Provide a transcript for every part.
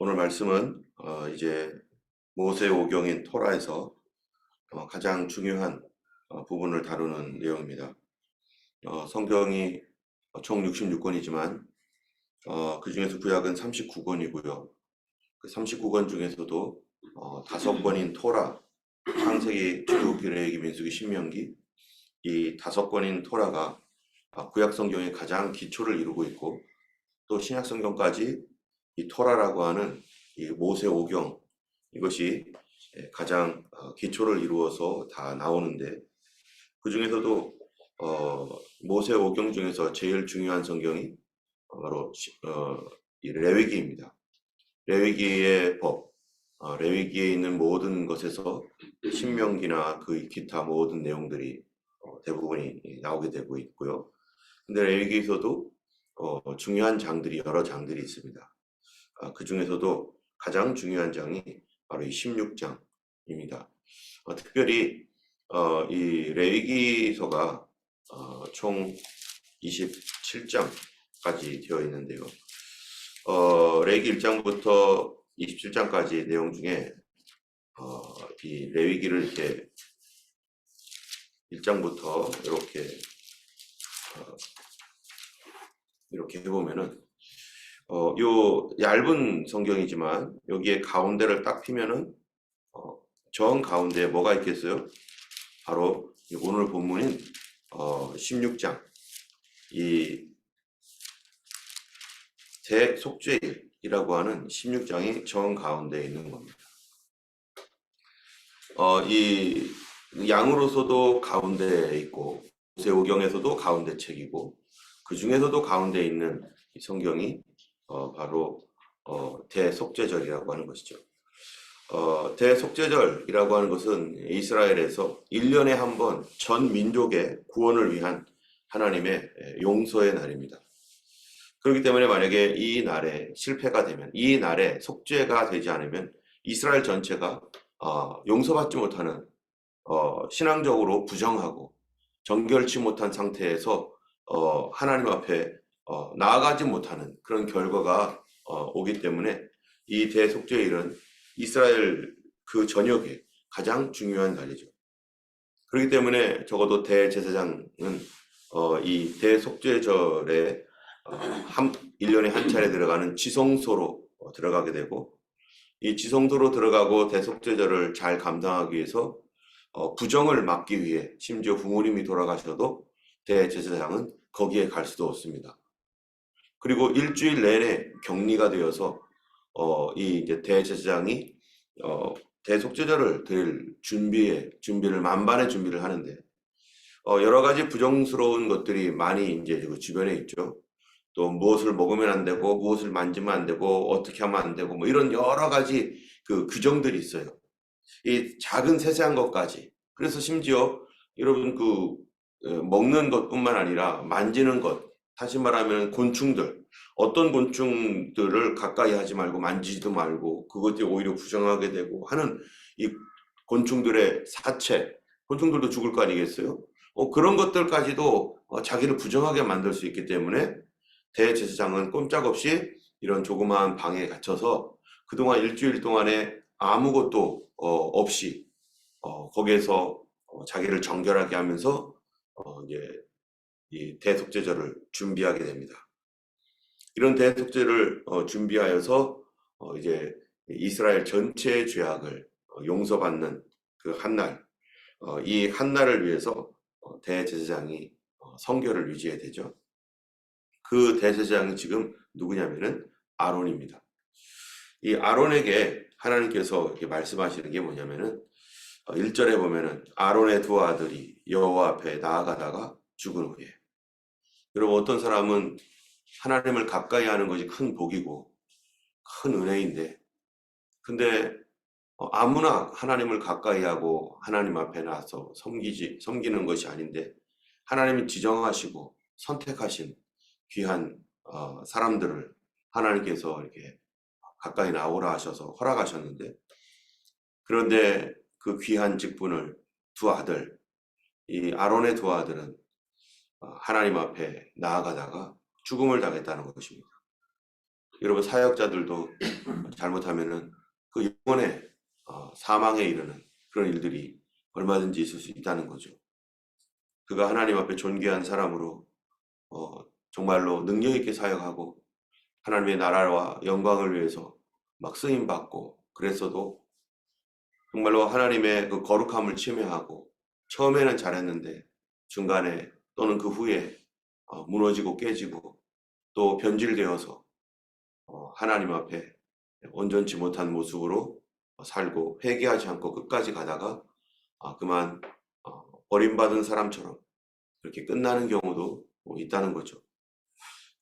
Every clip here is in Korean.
오늘 말씀은 어, 이제 모세 오경인 토라에서 어, 가장 중요한 어, 부분을 다루는 내용입니다. 어, 성경이 총 66권이지만 어, 그 중에서 구약은 39권이고요. 그 39권 중에서도 어, 다섯 권인 토라, 창세기, 출애굽기, 민수기, 신명기 이 다섯 권인 토라가 아, 구약 성경의 가장 기초를 이루고 있고 또 신약 성경까지 이 토라라고 하는 이 모세 오경 이것이 예, 가장 어, 기초를 이루어서 다 나오는데 그 중에서도 어, 모세 오경 중에서 제일 중요한 성경이 바로 시- 어, 이 레위기입니다. 레위기의 법, 어, 레위기에 있는 모든 것에서 신명기나 그 기타 모든 내용들이 어, 대부분이 나오게 되고 있고요. 근데 레위기에서도 어, 중요한 장들이 여러 장들이 있습니다. 아, 그 중에서도 가장 중요한 장이 바로 이 16장입니다. 어, 특별히 어, 이 레위기서가 어, 총 27장까지 되어 있는데요. 어, 레위기 1장부터 27장까지 내용 중에 어, 이 레위기를 이렇게 1장부터 이렇게 어, 이렇게 해보면은 어, 요 얇은 성경이지만 여기에 가운데를 딱 피면은 어, 정 가운데에 뭐가 있겠어요? 바로 이 오늘 본문인 어, 16장 이 대속죄일이라고 하는 16장이 정 가운데에 있는 겁니다. 어, 이 양으로서도 가운데에 있고 세오경에서도 가운데 책이고 그 중에서도 가운데 있는 이 성경이 어, 바로 어, 대속죄절이라고 하는 것이죠. 어, 대속죄절이라고 하는 것은 이스라엘에서 1년에 한 번 전 민족의 구원을 위한 하나님의 에, 용서의 날입니다. 그렇기 때문에 만약에 이 날에 실패가 되면 이 날에 속죄가 되지 않으면 이스라엘 전체가 어, 용서받지 못하는 어, 신앙적으로 부정하고 정결치 못한 상태에서 어, 하나님 앞에 어, 나아가지 못하는 그런 결과가 어, 오기 때문에 이 대속죄일은 이스라엘 그 전역에 가장 중요한 날이죠. 그렇기 때문에 적어도 대제사장은 어, 이 대속죄절에 어, 한 1년에 한 차례 들어가는 지성소로 어, 들어가게 되고 이 지성소로 들어가고 대속죄절을 잘 감당하기 위해서 어, 부정을 막기 위해 심지어 부모님이 돌아가셔도 대제사장은 거기에 갈 수도 없습니다. 그리고 일주일 내내 격리가 되어서 어, 이 이제 대제사장이 어, 대속죄절을 드릴 준비에 준비를 만반의 준비를 하는데 어, 여러 가지 부정스러운 것들이 많이 이제 그 주변에 있죠. 또 무엇을 먹으면 안 되고 무엇을 만지면 안 되고 어떻게 하면 안 되고 뭐 이런 여러 가지 그 규정들이 있어요. 이 작은 세세한 것까지. 그래서 심지어 여러분 그 어, 먹는 것뿐만 아니라 만지는 것, 다시 말하면 곤충들, 어떤 곤충들을 가까이 하지 말고 만지지도 말고 그것들이 오히려 부정하게 되고 하는 이 곤충들의 사체, 곤충들도 죽을 거 아니겠어요? 어, 그런 것들까지도 어, 자기를 부정하게 만들 수 있기 때문에 대제사장은 꼼짝없이 이런 조그마한 방에 갇혀서 그동안 일주일 동안에 아무것도 어, 없이 어, 거기에서 어, 자기를 정결하게 하면서 어, 이제 이 대속죄절을 준비하게 됩니다. 이런 대속죄를 어, 준비하여서 어, 이제 이스라엘 전체의 죄악을 어, 용서받는 그 한날, 어, 이 한날을 위해서 어, 대제사장이 어, 성결을 유지해야 되죠. 그 대제사장이 지금 누구냐면은 아론입니다. 이 아론에게 하나님께서 이렇게 말씀하시는 게 뭐냐면은 어, 1절에 보면은 아론의 두 아들이 여호와 앞에 나아가다가 죽은 후에 여러분 어떤 사람은 하나님을 가까이 하는 것이 큰 복이고 큰 은혜인데 근데 어, 아무나 하나님을 가까이 하고 하나님 앞에 나서 섬기지 섬기는 것이 아닌데 하나님이 지정하시고 선택하신 귀한 어, 사람들을 하나님께서 이렇게 가까이 나오라 하셔서 허락하셨는데 그런데 그 귀한 직분을 두 아들 이 아론의 두 아들은 어, 하나님 앞에 나아가다가 죽음을 당했다는 것입니다. 여러분 사역자들도 잘못하면은 그 영혼의 어, 사망에 이르는 그런 일들이 얼마든지 있을 수 있다는 거죠. 그가 하나님 앞에 존귀한 사람으로 어, 정말로 능력 있게 사역하고 하나님의 나라와 영광을 위해서 막 쓰임 받고 그랬어도 정말로 하나님의 그 거룩함을 침해하고 처음에는 잘했는데 중간에 또는 그 후에 어, 무너지고 깨지고 또 변질되어서 어, 하나님 앞에 온전치 못한 모습으로 살고 회개하지 않고 끝까지 가다가 아, 그만 어, 버림받은 사람처럼 그렇게 끝나는 경우도 뭐 있다는 거죠.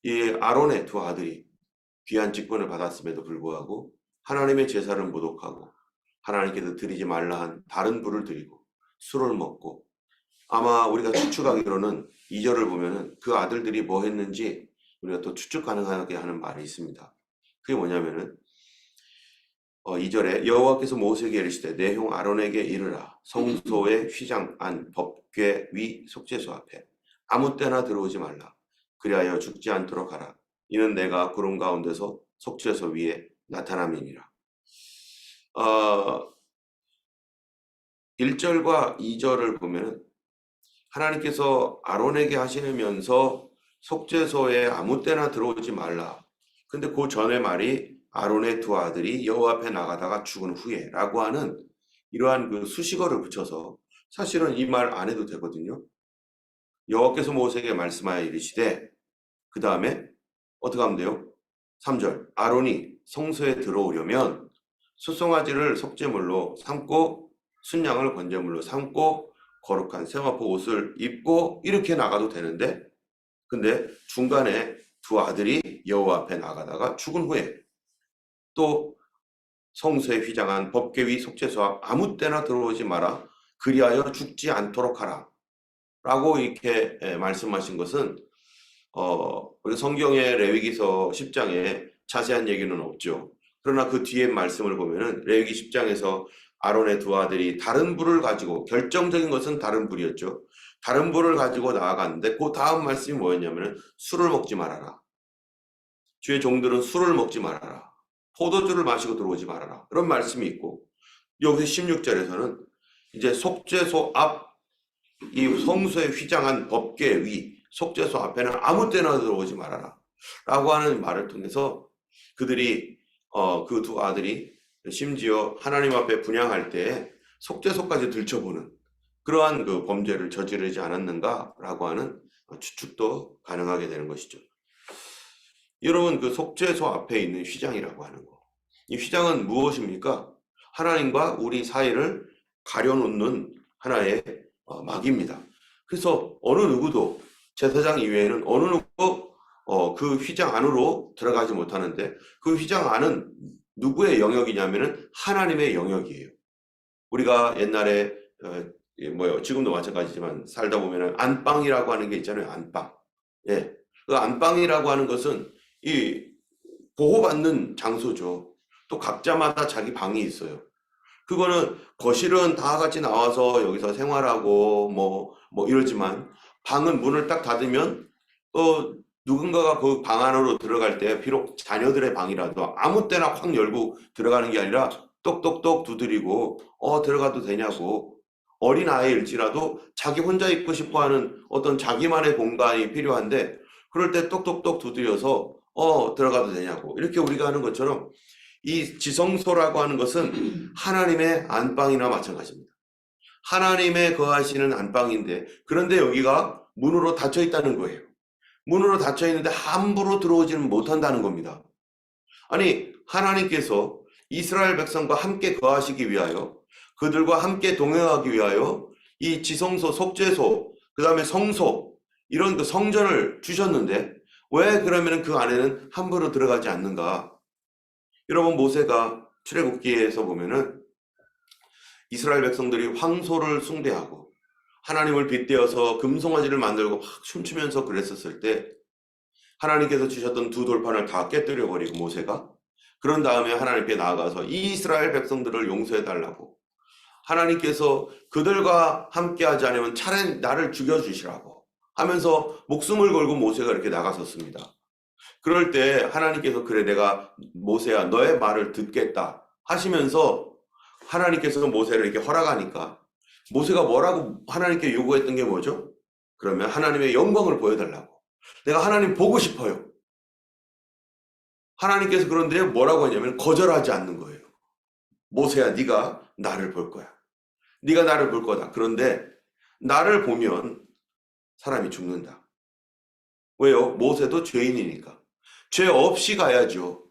이 아론의 두 아들이 귀한 직분을 받았음에도 불구하고 하나님의 제사를 모독하고 하나님께서 드리지 말라 한 다른 불을 드리고 술을 먹고 아마 우리가 추측하기로는 이절을 보면은 그 아들들이 뭐 했는지 우리가 또 추측 가능하게 하는 말이 있습니다. 그게 뭐냐면은 어, 2절에 여호와께서 모세에게 이르시되 내 형 아론에게 이르라. 성소의 휘장 안 법궤 위 속죄소 앞에 아무 때나 들어오지 말라. 그리하여 죽지 않도록 하라. 이는 내가 구름 가운데서 속죄소 위에 나타남이니라. 어, 1절과 2절을 보면은 하나님께서 아론에게 하시면서 속죄소에 아무 때나 들어오지 말라 근데 그 전에 말이 아론의 두 아들이 여호와 앞에 나가다가 죽은 후에라고 하는 이러한 그 수식어를 붙여서 사실은 이 말 안 해도 되거든요. 여호와께서 모세에게 말씀하여 이르시되 그 다음에 어떻게 하면 돼요? 3절 아론이 성소에 들어오려면 수송아지를 속죄물로 삼고 순양을 번제물로 삼고 거룩한 세마포 옷을 입고 이렇게 나가도 되는데 근데 중간에 두 아들이 여호와 앞에 나가다가 죽은 후에 또 성소에 휘장한 법궤 위 속죄소 앞 아무 때나 들어오지 마라 그리하여 죽지 않도록 하라 라고 이렇게 예, 말씀하신 것은 어, 우리 성경의 레위기서 10장에 자세한 얘기는 없죠. 그러나 그 뒤에 말씀을 보면은 레위기 10장에서 아론의 두 아들이 다른 불을 가지고 결정적인 것은 다른 불이었죠. 다른 불을 가지고 나아갔는데 그 다음 말씀이 뭐였냐면은 술을 먹지 말아라. 주의 종들은 술을 먹지 말아라. 포도주를 마시고 들어오지 말아라. 그런 말씀이 있고 여기 16절에서는 이제 속죄소 앞 이 성소에 휘장한 법궤 위 속죄소 앞에는 아무 때나 들어오지 말아라. 라고 하는 말을 통해서 그들이 어, 그 두 아들이 심지어 하나님 앞에 분양할 때 속죄소까지 들춰보는 그러한 그 범죄를 저지르지 않았는가라고 하는 추측도 가능하게 되는 것이죠. 여러분 그 속죄소 앞에 있는 휘장이라고 하는 거. 이 휘장은 무엇입니까? 하나님과 우리 사이를 가려놓는 하나의 어, 막입니다. 그래서 어느 누구도 제사장 이외에는 어느 누구도 어, 그 휘장 안으로 들어가지 못하는데 그 휘장 안은 누구의 영역이냐면은 하나님의 영역이에요. 우리가 옛날에 어, 예, 뭐요 지금도 마찬가지지만 살다 보면은 안방이라고 하는 게 있잖아요. 안방. 예. 그 안방이라고 하는 것은 이 보호받는 장소죠. 또 각자마다 자기 방이 있어요. 그거는 거실은 다 같이 나와서 여기서 생활하고 뭐, 뭐 이러지만 방은 문을 딱 닫으면 또 누군가가 그 방 안으로 들어갈 때 비록 자녀들의 방이라도 아무 때나 확 열고 들어가는 게 아니라 똑똑똑 두드리고 어 들어가도 되냐고 어린 아이일지라도 자기 혼자 있고 싶어 하는 어떤 자기만의 공간이 필요한데 그럴 때 똑똑똑 두드려서 어 들어가도 되냐고 이렇게 우리가 하는 것처럼 이 지성소라고 하는 것은 하나님의 안방이나 마찬가지입니다. 하나님의 거하시는 안방인데 그런데 여기가 문으로 닫혀 있다는 거예요. 문으로 닫혀 있는데 함부로 들어오지는 못한다는 겁니다. 아니 하나님께서 이스라엘 백성과 함께 거하시기 위하여 그들과 함께 동행하기 위하여 이 지성소, 속죄소, 그 다음에 성소 이런 그 성전을 주셨는데 왜 그러면 그 안에는 함부로 들어가지 않는가? 여러분 모세가 출애굽기에서 보면은 이스라엘 백성들이 황소를 숭배하고 하나님을 빗대어서 금송아지를 만들고 막 춤추면서 그랬었을 때 하나님께서 주셨던 두 돌판을 다 깨뜨려 버리고 모세가 그런 다음에 하나님께 나아가서 이 이스라엘 백성들을 용서해 달라고 하나님께서 그들과 함께 하지 않으면 차라리 나를 죽여 주시라고 하면서 목숨을 걸고 모세가 이렇게 나가섰습니다. 그럴 때 하나님께서 그래 내가 모세야 너의 말을 듣겠다 하시면서 하나님께서 모세를 이렇게 허락하니까 모세가 뭐라고 하나님께 요구했던 게 뭐죠? 그러면 하나님의 영광을 보여달라고. 내가 하나님 보고 싶어요. 하나님께서 그런데 뭐라고 하냐면 거절하지 않는 거예요. 모세야 네가 나를 볼 거야. 네가 나를 볼 거다. 그런데 나를 보면 사람이 죽는다. 왜요? 모세도 죄인이니까. 죄 없이 가야죠.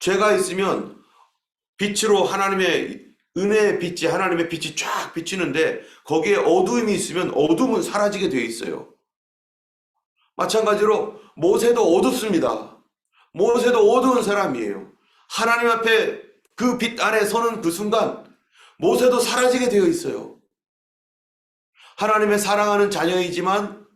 죄가 있으면 빛으로 하나님의 은혜의 빛이 하나님의 빛이 쫙 비치는데 거기에 어두움이 있으면 어둠은 사라지게 되어 있어요. 마찬가지로 모세도 어둡습니다. 모세도 어두운 사람이에요. 하나님 앞에 그 빛 안에 서는 그 순간 모세도 사라지게 되어 있어요. 하나님의 사랑하는 자녀이지만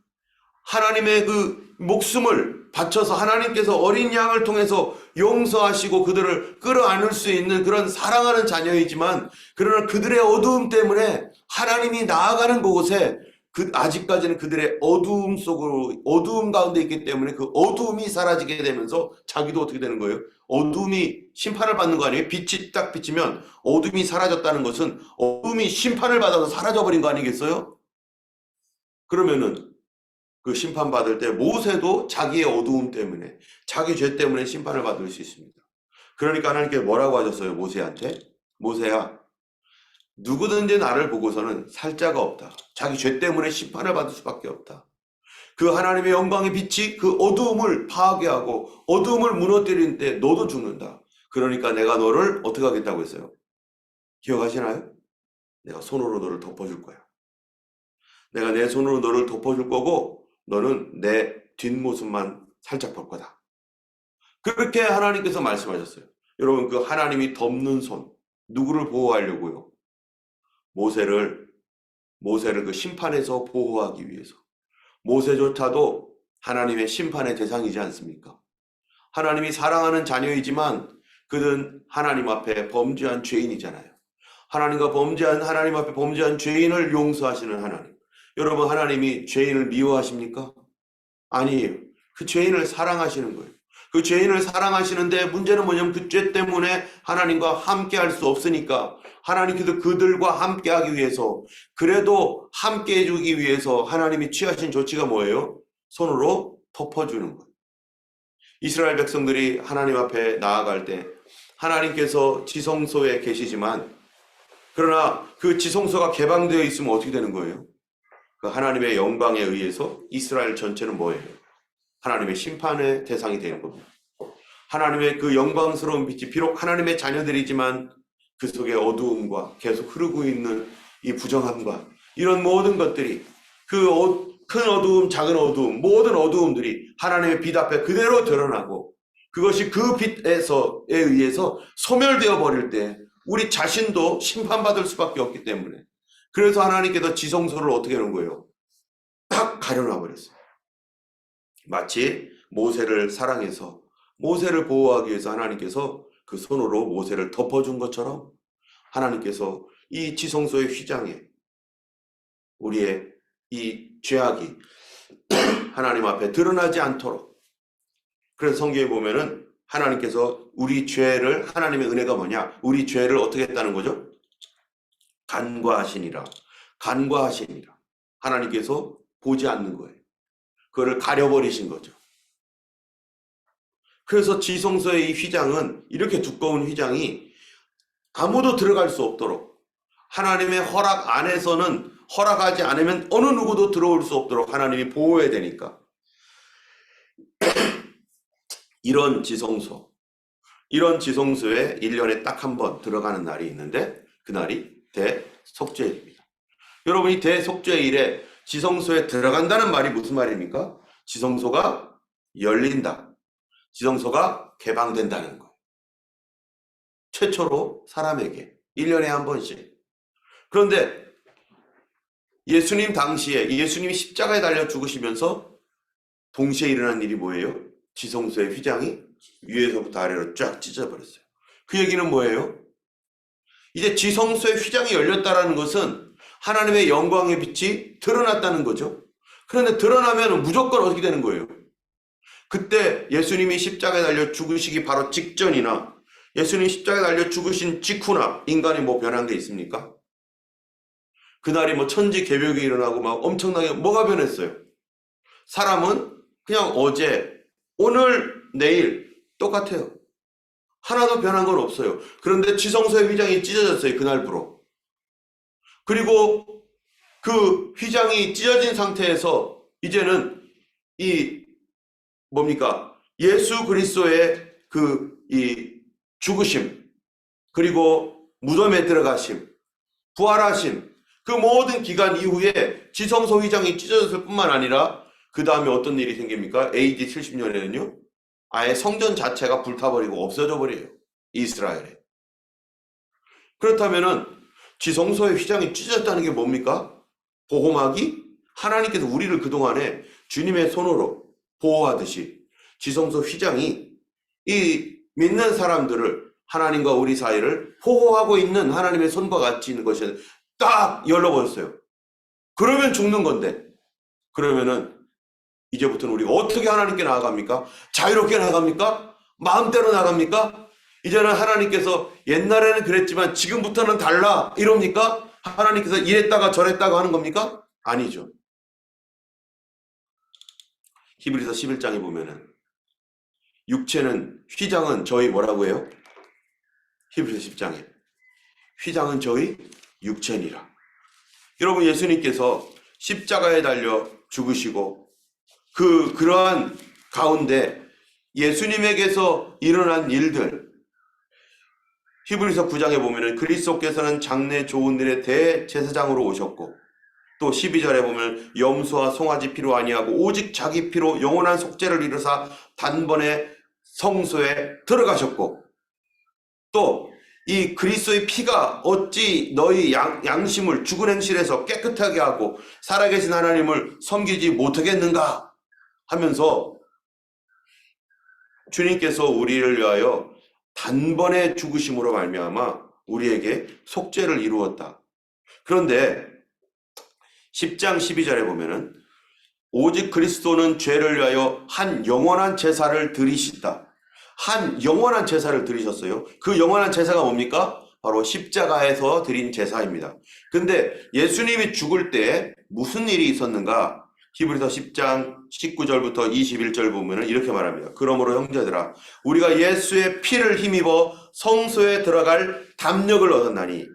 하나님의 그 목숨을 바쳐서 하나님께서 어린 양을 통해서 용서하시고 그들을 끌어안을 수 있는 그런 사랑하는 자녀이지만 그러나 그들의 어두움 때문에 하나님이 나아가는 곳에 그 아직까지는 그들의 어두움 속으로 어두움 가운데 있기 때문에 그 어두움이 사라지게 되면서 자기도 어떻게 되는 거예요? 어둠이 심판을 받는 거 아니에요? 빛이 딱 비치면 어둠이 사라졌다는 것은 어둠이 심판을 받아서 사라져 버린 거 아니겠어요? 그러면은 그 심판 받을 때 모세도 자기의 어두움 때문에 자기 죄 때문에 심판을 받을 수 있습니다. 그러니까 하나님께 뭐라고 하셨어요? 모세한테 모세야 누구든지 나를 보고서는 살 자가 없다. 자기 죄 때문에 심판을 받을 수밖에 없다. 그 하나님의 영광의 빛이 그 어두움을 파괴하고 어두움을 무너뜨리는 때 너도 죽는다. 그러니까 내가 너를 어떻게 하겠다고 했어요? 기억하시나요? 내가 손으로 너를 덮어줄 거야. 내가 내 손으로 너를 덮어줄 거고 너는 내 뒷모습만 살짝 볼 거다. 그렇게 하나님께서 말씀하셨어요. 여러분 그 하나님이 덮는 손 누구를 보호하려고요? 모세를 모세를 그 심판에서 보호하기 위해서 모세조차도 하나님의 심판의 대상이지 않습니까? 하나님이 사랑하는 자녀이지만 그는 하나님 앞에 범죄한 죄인이잖아요. 하나님과 범죄한 하나님 앞에 범죄한 죄인을 용서하시는 하나님. 여러분 하나님이 죄인을 미워하십니까? 아니에요. 그 죄인을 사랑하시는 거예요. 그 죄인을 사랑하시는데 문제는 뭐냐면 그 죄 때문에 하나님과 함께 할 수 없으니까 하나님께서 그들과 함께 하기 위해서 그래도 함께 해주기 위해서 하나님이 취하신 조치가 뭐예요? 손으로 덮어주는 거예요. 이스라엘 백성들이 하나님 앞에 나아갈 때 하나님께서 지성소에 계시지만 그러나 그 지성소가 개방되어 있으면 어떻게 되는 거예요? 그 하나님의 영광에 의해서 이스라엘 전체는 뭐예요? 하나님의 심판의 대상이 되는 겁니다. 하나님의 그 영광스러운 빛이 비록 하나님의 자녀들이지만 그 속에 어두움과 계속 흐르고 있는 이 부정함과 이런 모든 것들이 그 큰 어두움, 작은 어두움, 모든 어두움들이 하나님의 빛 앞에 그대로 드러나고 그것이 그 빛에서에 의해서 소멸되어 버릴 때 우리 자신도 심판받을 수밖에 없기 때문에 그래서 하나님께서 지성소를 어떻게 하는 거예요? 딱 가려놔 버렸어요. 마치 모세를 사랑해서 모세를 보호하기 위해서 하나님께서 그 손으로 모세를 덮어준 것처럼 하나님께서 이 지성소의 휘장에 우리의 이 죄악이 하나님 앞에 드러나지 않도록 그래서 성경에 보면은 하나님께서 우리 죄를 하나님의 은혜가 뭐냐? 우리 죄를 어떻게 했다는 거죠? 간과하시니라. 간과하시니라. 하나님께서 보지 않는 거예요. 그거를 가려버리신 거죠. 그래서 지성소의 이 휘장은 이렇게 두꺼운 휘장이 아무도 들어갈 수 없도록 하나님의 허락 안에서는 허락하지 않으면 어느 누구도 들어올 수 없도록 하나님이 보호해야 되니까 이런 지성소 이런 지성소에 1년에 딱 한 번 들어가는 날이 있는데 그날이 대속죄일입니다. 여러분 이 대속죄일에 지성소에 들어간다는 말이 무슨 말입니까? 지성소가 열린다. 지성소가 개방된다는 거예요. 최초로 사람에게 1년에 한 번씩. 그런데 예수님 당시에 예수님이 십자가에 달려 죽으시면서 동시에 일어난 일이 뭐예요? 지성소의 휘장이 위에서부터 아래로 쫙 찢어버렸어요. 그 얘기는 뭐예요? 이제 지성소의 휘장이 열렸다라는 것은 하나님의 영광의 빛이 드러났다는 거죠. 그런데 드러나면 무조건 어떻게 되는 거예요? 그때 예수님이 십자가에 달려 죽으시기 바로 직전이나 예수님 십자가에 달려 죽으신 직후나 인간이 뭐 변한 게 있습니까? 그날이 뭐 천지 개벽이 일어나고 막 엄청나게 뭐가 변했어요? 사람은 그냥 어제, 오늘, 내일 똑같아요. 하나도 변한 건 없어요. 그런데 지성소의 휘장이 찢어졌어요. 그날부로. 그리고 그 휘장이 찢어진 상태에서 이제는 이 뭡니까? 예수 그리스도의 그 이 죽으심 그리고 무덤에 들어가심 부활하심 그 모든 기간 이후에 지성소 휘장이 찢어졌을 뿐만 아니라 그 다음에 어떤 일이 생깁니까? AD 70년에는요 아예 성전 자체가 불타버리고 없어져 버려요 이스라엘에 그렇다면은 지성소의 휘장이 찢어졌다는 게 뭡니까? 보호막이 하나님께서 우리를 그동안에 주님의 손으로 보호하듯이 지성소 휘장이 이 믿는 사람들을 하나님과 우리 사이를 보호하고 있는 하나님의 손과 같이 있는 것이 딱 열려버렸어요. 그러면 죽는 건데 그러면은 이제부터는 우리가 어떻게 하나님께 나아갑니까? 자유롭게 나아갑니까? 마음대로 나갑니까? 이제는 하나님께서 옛날에는 그랬지만 지금부터는 달라 이럽니까? 하나님께서 이랬다가 저랬다가 하는 겁니까? 아니죠. 히브리서 11장에 보면은 육체는 휘장은 저희 뭐라고 해요? 히브리서 10장에 휘장은 저희 육체니라. 여러분 예수님께서 십자가에 달려 죽으시고 그 그러한 가운데 예수님에게서 일어난 일들. 히브리서 9장에 보면은 그리스도께서는 장래 좋은 일의 대제사장으로 오셨고 또 12절에 보면 염소와 송아지 피로 아니하고 오직 자기 피로 영원한 속죄를 이루사 단번에 성소에 들어가셨고 또 이 그리스도의 피가 어찌 너희 양, 양심을 죽은 행실에서 깨끗하게 하고 살아계신 하나님을 섬기지 못하겠는가 하면서 주님께서 우리를 위하여 단번에 죽으심으로 말미암아 우리에게 속죄를 이루었다. 그런데 10장 12절에 보면은 오직 그리스도는 죄를 위하여 한 영원한 제사를 드리시다. 한 영원한 제사를 드리셨어요. 그 영원한 제사가 뭡니까? 바로 십자가에서 드린 제사입니다. 근데 예수님이 죽을 때 무슨 일이 있었는가? 히브리서 10장 19절부터 21절 보면은 이렇게 말합니다. 그러므로 형제들아 우리가 예수의 피를 힘입어 성소에 들어갈 담력을 얻었나니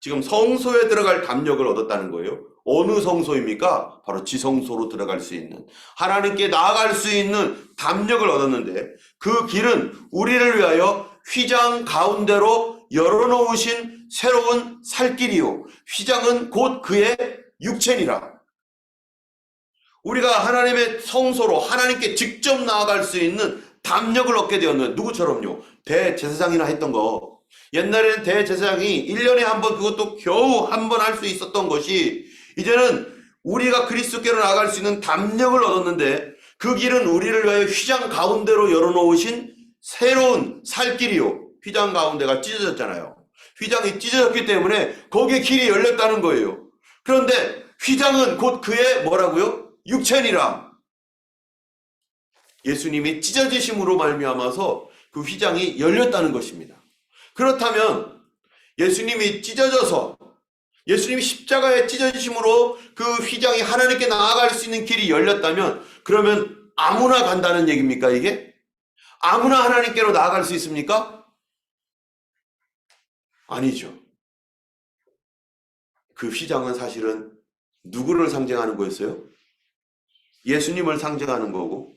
지금 성소에 들어갈 담력을 얻었다는 거예요. 어느 성소입니까? 바로 지성소로 들어갈 수 있는 하나님께 나아갈 수 있는 담력을 얻었는데 그 길은 우리를 위하여 휘장 가운데로 열어놓으신 새로운 살길이요 휘장은 곧 그의 육체니라 우리가 하나님의 성소로 하나님께 직접 나아갈 수 있는 담력을 얻게 되었는 누구처럼요 대제사장이나 했던 거 옛날에는 대제사장이 1년에 한 번 그것도 겨우 한 번 할 수 있었던 것이 이제는 우리가 그리스도께로 나아갈 수 있는 담력을 얻었는데 그 길은 우리를 위하여 휘장 가운데로 열어놓으신 새로운 살 길이요. 휘장 가운데가 찢어졌잖아요. 휘장이 찢어졌기 때문에 거기에 길이 열렸다는 거예요. 그런데 휘장은 곧 그의 뭐라고요? 육체니라. 예수님이 찢어지심으로 말미암아서 그 휘장이 열렸다는 것입니다. 그렇다면 예수님이 찢어져서 예수님이 십자가에 찢어지심으로 그 휘장이 하나님께 나아갈 수 있는 길이 열렸다면 그러면 아무나 간다는 얘기입니까 이게? 아무나 하나님께로 나아갈 수 있습니까? 아니죠. 그 휘장은 사실은 누구를 상징하는 거였어요? 예수님을 상징하는 거고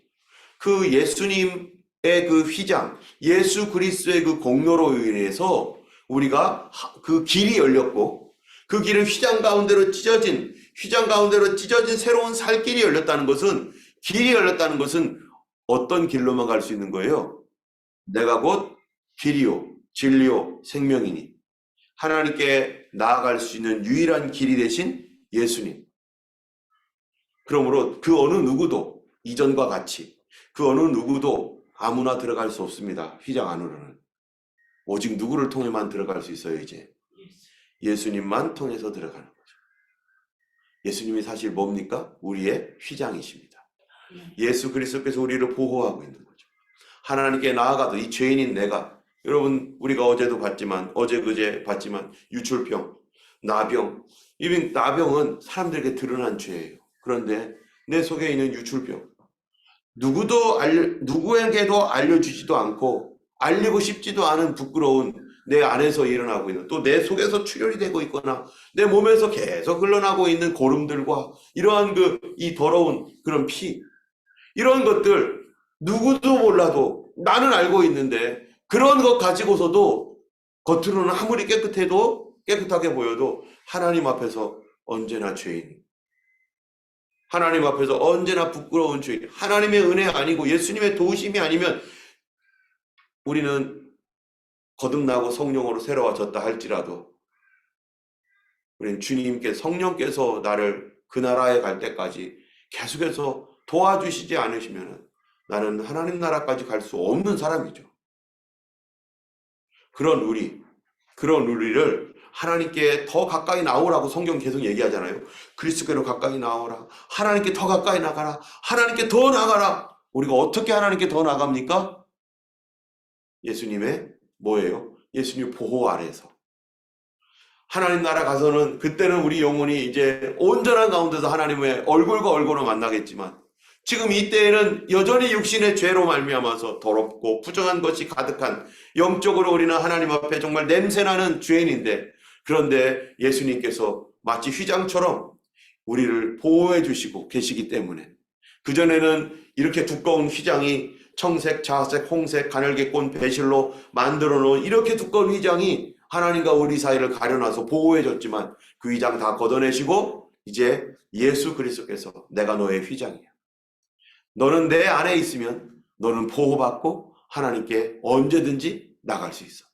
그 예수님의 그 휘장, 예수 그리스도의 그 공로로 인해서 우리가 그 길이 열렸고 그 길은 휘장 가운데로 찢어진 휘장 가운데로 찢어진 새로운 살길이 열렸다는 것은 길이 열렸다는 것은 어떤 길로만 갈 수 있는 거예요? 내가 곧 길이요 진리요 생명이니 하나님께 나아갈 수 있는 유일한 길이 되신 예수님. 그러므로 그 어느 누구도 이전과 같이 그 어느 누구도 아무나 들어갈 수 없습니다. 휘장 안으로는. 오직 누구를 통해만 들어갈 수 있어요, 이제. 예수님만 통해서 들어가는 거죠. 예수님이 사실 뭡니까? 우리의 휘장이십니다. 예수 그리스도께서 우리를 보호하고 있는 거죠. 하나님께 나아가도 이 죄인인 내가 여러분 우리가 어제도 봤지만 어제 그제 봤지만 유출병, 나병, 이빈 나병은 사람들에게 드러난 죄예요. 그런데 내 속에 있는 유출병 누구도 알 누구에게도 알려주지도 않고 알리고 싶지도 않은 부끄러운 내 안에서 일어나고 있는 또 내 속에서 출혈이 되고 있거나 내 몸에서 계속 흘러나고 있는 고름들과 이러한 그 이 더러운 그런 피 이런 것들 누구도 몰라도 나는 알고 있는데 그런 것 가지고서도 겉으로는 아무리 깨끗해도 깨끗하게 보여도 하나님 앞에서 언제나 죄인. 하나님 앞에서 언제나 부끄러운 죄인. 하나님의 은혜 아니고 예수님의 도우심이 아니면 우리는 거듭나고 성령으로 새로워졌다 할지라도 우리는 주님께 성령께서 나를 그 나라에 갈 때까지 계속해서 도와주시지 않으시면 나는 하나님 나라까지 갈 수 없는 사람이죠. 그런 우리, 그런 우리를 하나님께 더 가까이 나오라고 성경 계속 얘기하잖아요. 그리스도께로 가까이 나오라. 하나님께 더 가까이 나가라. 하나님께 더 나가라. 우리가 어떻게 하나님께 더 나갑니까? 예수님의 뭐예요? 예수님 보호 아래서. 하나님 나라 가서는 그때는 우리 영혼이 이제 온전한 가운데서 하나님의 얼굴과 얼굴을 만나겠지만 지금 이때에는 여전히 육신의 죄로 말미암아서 더럽고 부정한 것이 가득한 영적으로 우리는 하나님 앞에 정말 냄새나는 죄인인데 그런데 예수님께서 마치 휘장처럼 우리를 보호해 주시고 계시기 때문에 그전에는 이렇게 두꺼운 휘장이 청색, 자색, 홍색, 가늘게꼰 배실로 만들어 놓은 이렇게 두꺼운 휘장이 하나님과 우리 사이를 가려놔서 보호해 줬지만 그 휘장 다 걷어내시고 이제 예수 그리스도께서 내가 너의 휘장이야. 너는 내 안에 있으면 너는 보호받고 하나님께 언제든지 나갈 수 있어.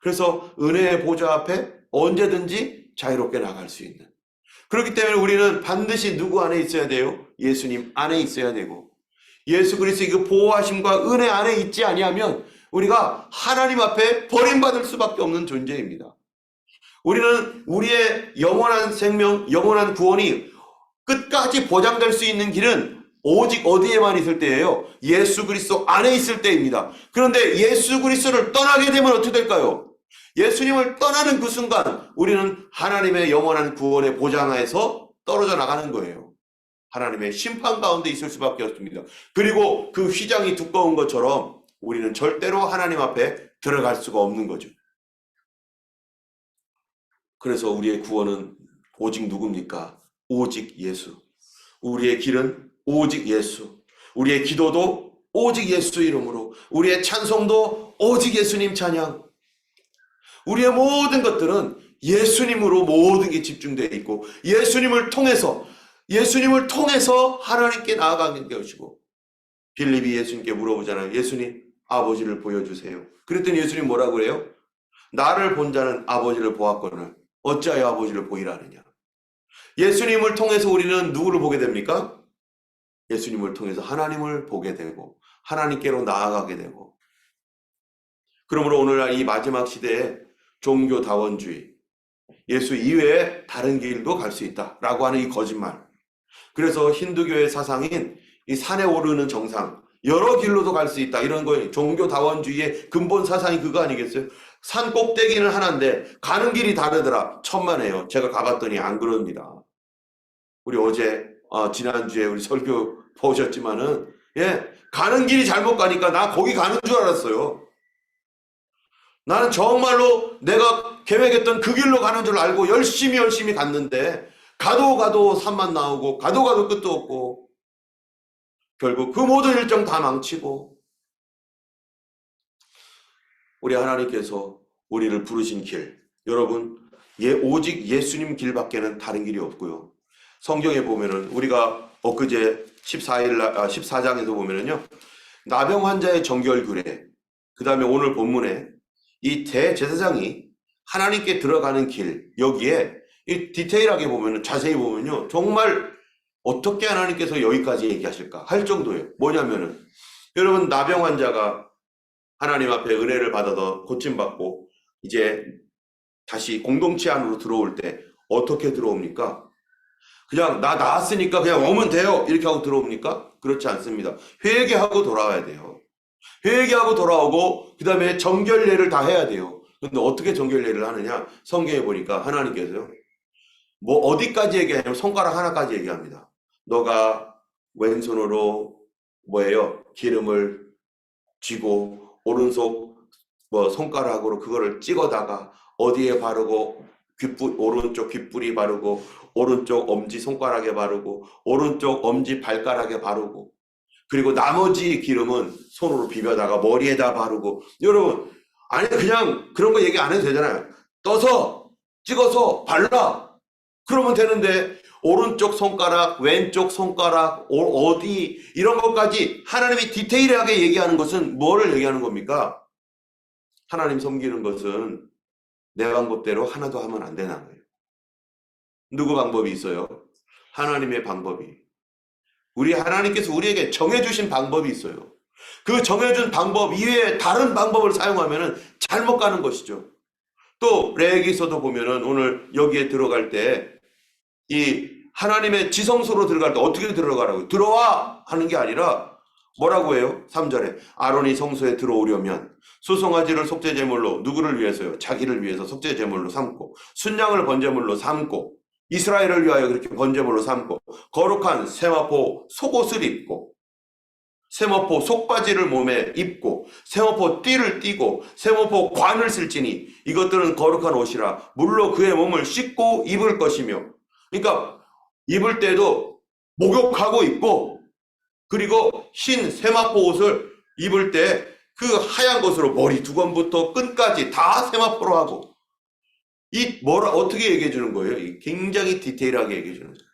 그래서 은혜의 보좌 앞에 언제든지 자유롭게 나갈 수 있는. 그렇기 때문에 우리는 반드시 누구 안에 있어야 돼요? 예수님 안에 있어야 되고 예수 그리스도의 그 보호하심과 은혜 안에 있지 아니하면 우리가 하나님 앞에 버림받을 수밖에 없는 존재입니다. 우리는 우리의 영원한 생명, 영원한 구원이 끝까지 보장될 수 있는 길은 오직 어디에만 있을 때예요? 예수 그리스도 안에 있을 때입니다. 그런데 예수 그리스도를 떠나게 되면 어떻게 될까요? 예수님을 떠나는 그 순간 우리는 하나님의 영원한 구원의 보장하에서 떨어져 나가는 거예요. 하나님의 심판 가운데 있을 수밖에 없습니다. 그리고 그 휘장이 두꺼운 것처럼 우리는 절대로 하나님 앞에 들어갈 수가 없는 거죠. 그래서 우리의 구원은 오직 누굽니까? 오직 예수. 우리의 길은 오직 예수. 우리의 기도도 오직 예수 이름으로. 우리의 찬송도 오직 예수님 찬양. 우리의 모든 것들은 예수님으로 모든 게 집중되어 있고 예수님을 통해서 예수님을 통해서 하나님께 나아가는 것이고 빌립이 예수님께 물어보잖아요. 예수님 아버지를 보여주세요. 그랬더니 예수님 뭐라고 그래요? 나를 본 자는 아버지를 보았거늘 어찌하여 아버지를 보이라 하느냐. 예수님을 통해서 우리는 누구를 보게 됩니까? 예수님을 통해서 하나님을 보게 되고 하나님께로 나아가게 되고 그러므로 오늘날 이 마지막 시대에 종교다원주의. 예수 이외에 다른 길도 갈 수 있다 라고 하는 이 거짓말. 그래서 힌두교의 사상인 이 산에 오르는 정상 여러 길로도 갈 수 있다. 이런 거예요. 종교다원주의의 근본 사상이 그거 아니겠어요? 산 꼭대기는 하나인데 가는 길이 다르더라. 천만에요. 제가 가봤더니 안 그럽니다. 우리 어제 어, 지난주에 우리 설교 보셨지만은 예 가는 길이 잘못 가니까 나 거기 가는 줄 알았어요 나는 정말로 내가 계획했던 그 길로 가는 줄 알고 열심히 열심히 갔는데 가도 가도 산만 나오고 가도 가도 끝도 없고 결국 그 모든 일정 다 망치고 우리 하나님께서 우리를 부르신 길 여러분 예 오직 예수님 길밖에는 다른 길이 없고요. 성경에 보면은 우리가 엊그제 14일 아, 14장에서 보면은요. 나병 환자의 정결 규례 그다음에 오늘 본문에 이 대제사장이 하나님께 들어가는 길 여기에 이 디테일하게 보면은 자세히 보면요 정말 어떻게 하나님께서 여기까지 얘기하실까 할 정도예요. 뭐냐면은 여러분 나병 환자가 하나님 앞에 은혜를 받아서 고침 받고 이제 다시 공동체 안으로 들어올 때 어떻게 들어옵니까? 그냥 나 나왔으니까 그냥 오면 돼요. 이렇게 하고 들어옵니까? 그렇지 않습니다. 회개하고 돌아와야 돼요. 회개하고 돌아오고 그 다음에 정결례를 다 해야 돼요. 근데 어떻게 정결례를 하느냐? 성경에 보니까 하나님께서요. 뭐 어디까지 얘기하냐면 손가락 하나까지 얘기합니다. 너가 왼손으로 뭐예요? 기름을 쥐고 오른손 뭐 손가락으로 그거를 찍어다가 어디에 바르고 귓불 오른쪽 귓불이 바르고 오른쪽 엄지 손가락에 바르고 오른쪽 엄지 발가락에 바르고 그리고 나머지 기름은 손으로 비벼다가 머리에다 바르고 여러분 아니 그냥 그런 거 얘기 안 해도 되잖아요. 떠서 찍어서 발라 그러면 되는데 오른쪽 손가락, 왼쪽 손가락, 어- 어디 이런 것까지 하나님이 디테일하게 얘기하는 것은 뭐를 얘기하는 겁니까? 하나님 섬기는 것은 내 방법대로 하나도 하면 안 되는 거예요. 누구 방법이 있어요? 하나님의 방법이. 우리 하나님께서 우리에게 정해주신 방법이 있어요. 그 정해준 방법 이외에 다른 방법을 사용하면 잘못 가는 것이죠. 또 레기서도 보면은 오늘 여기에 들어갈 때 이 하나님의 지성소로 들어갈 때 어떻게 들어가라고요? 들어와 하는 게 아니라 뭐라고 해요? 3절에 아론이 성소에 들어오려면 수송아지를 속죄 제물로 누구를 위해서요? 자기를 위해서 속죄 제물로 삼고 순양을 번제물로 삼고 이스라엘을 위하여 그렇게 번제물로 삼고 거룩한 세마포 속옷을 입고 세마포 속바지를 몸에 입고 세마포 띠를 띠고 세마포 관을 쓸지니 이것들은 거룩한 옷이라 물로 그의 몸을 씻고 입을 것이며 그러니까 입을 때도 목욕하고 입고 그리고 흰 세마포 옷을 입을 때 그 하얀 것으로 머리 두건부터 끈까지 다 세마포로 하고 이 뭐라 어떻게 얘기해 주는 거예요? 이 굉장히 디테일하게 얘기해 주는 거예요.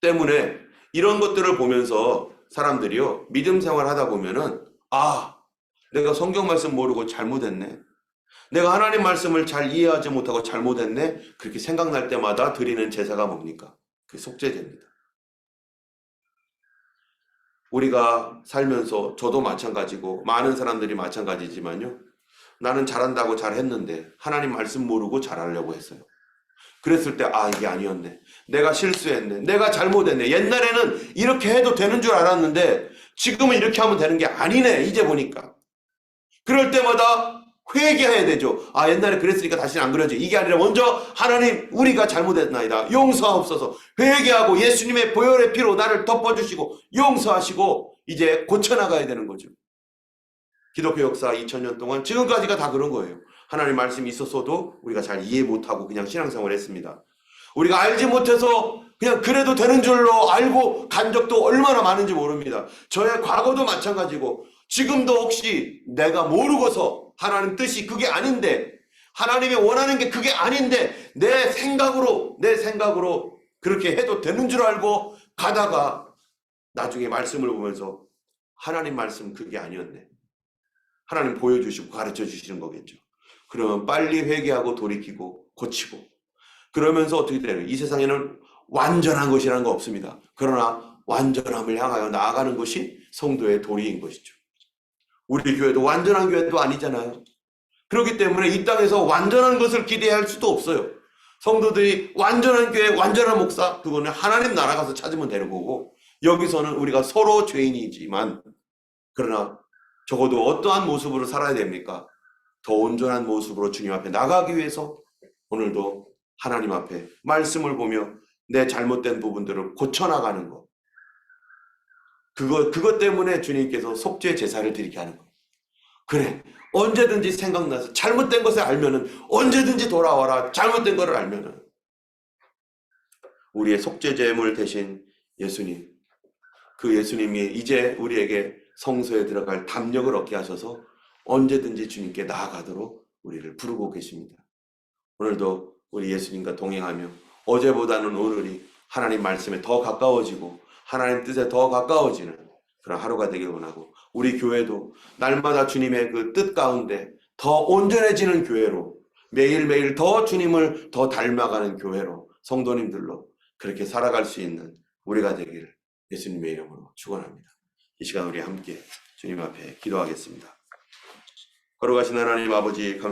때문에 이런 것들을 보면서 사람들이요 믿음 생활 하다 보면은 아 내가 성경 말씀 모르고 잘못했네. 내가 하나님 말씀을 잘 이해하지 못하고 잘못했네. 그렇게 생각날 때마다 드리는 제사가 뭡니까? 그 속죄제입니다. 우리가 살면서 저도 마찬가지고 많은 사람들이 마찬가지지만요. 나는 잘한다고 잘했는데 하나님 말씀 모르고 잘하려고 했어요. 그랬을 때 아 이게 아니었네. 내가 실수했네. 내가 잘못했네. 옛날에는 이렇게 해도 되는 줄 알았는데 지금은 이렇게 하면 되는 게 아니네. 이제 보니까. 그럴 때마다 회개해야 되죠. 아 옛날에 그랬으니까 다시는 안 그러지. 이게 아니라 먼저 하나님 우리가 잘못했나이다. 용서하옵소서. 회개하고 예수님의 보혈의 피로 나를 덮어주시고 용서하시고 이제 고쳐나가야 되는 거죠. 기독교 역사 2000년 동안 지금까지가 다 그런 거예요. 하나님 말씀이 있었어도 우리가 잘 이해 못하고 그냥 신앙생활 했습니다. 우리가 알지 못해서 그냥 그래도 되는 줄로 알고 간 적도 얼마나 많은지 모릅니다. 저의 과거도 마찬가지고 지금도 혹시 내가 모르고서 하나님 뜻이 그게 아닌데 하나님이 원하는 게 그게 아닌데 내 생각으로 내 생각으로 그렇게 해도 되는 줄 알고 가다가 나중에 말씀을 보면서 하나님 말씀 그게 아니었네. 하나님 보여주시고 가르쳐 주시는 거겠죠. 그러면 빨리 회개하고 돌이키고 고치고 그러면서 어떻게 되나요? 이 세상에는 완전한 것이라는 거 없습니다. 그러나 완전함을 향하여 나아가는 것이 성도의 도리인 것이죠. 우리 교회도 완전한 교회도 아니잖아요. 그렇기 때문에 이 땅에서 완전한 것을 기대할 수도 없어요. 성도들이 완전한 교회, 완전한 목사, 그거는 하나님 나라 가서 찾으면 되는 거고, 여기서는 우리가 서로 죄인이지만, 그러나 적어도 어떠한 모습으로 살아야 됩니까? 더 온전한 모습으로 주님 앞에 나가기 위해서 오늘도 하나님 앞에 말씀을 보며 내 잘못된 부분들을 고쳐나가는 것. 그거, 그것 때문에 주님께서 속죄 제사를 드리게 하는 거. 그래. 언제든지 생각나서 잘못된 것을 알면은 언제든지 돌아와라. 잘못된 것을 알면은. 우리의 속죄 제물 대신 예수님. 그 예수님이 이제 우리에게 성소에 들어갈 담력을 얻게 하셔서 언제든지 주님께 나아가도록 우리를 부르고 계십니다. 오늘도 우리 예수님과 동행하며 어제보다는 오늘이 하나님 말씀에 더 가까워지고 하나님 뜻에 더 가까워지는 그런 하루가 되길 원하고 우리 교회도 날마다 주님의 그 뜻 가운데 더 온전해지는 교회로 매일매일 더 주님을 더 닮아가는 교회로 성도님들로 그렇게 살아갈 수 있는 우리가 되기를 예수님의 이름으로 축원합니다. 이 시간 우리 함께 주님 앞에 기도하겠습니다. 걸어가신 하나님 아버지 감사합니다.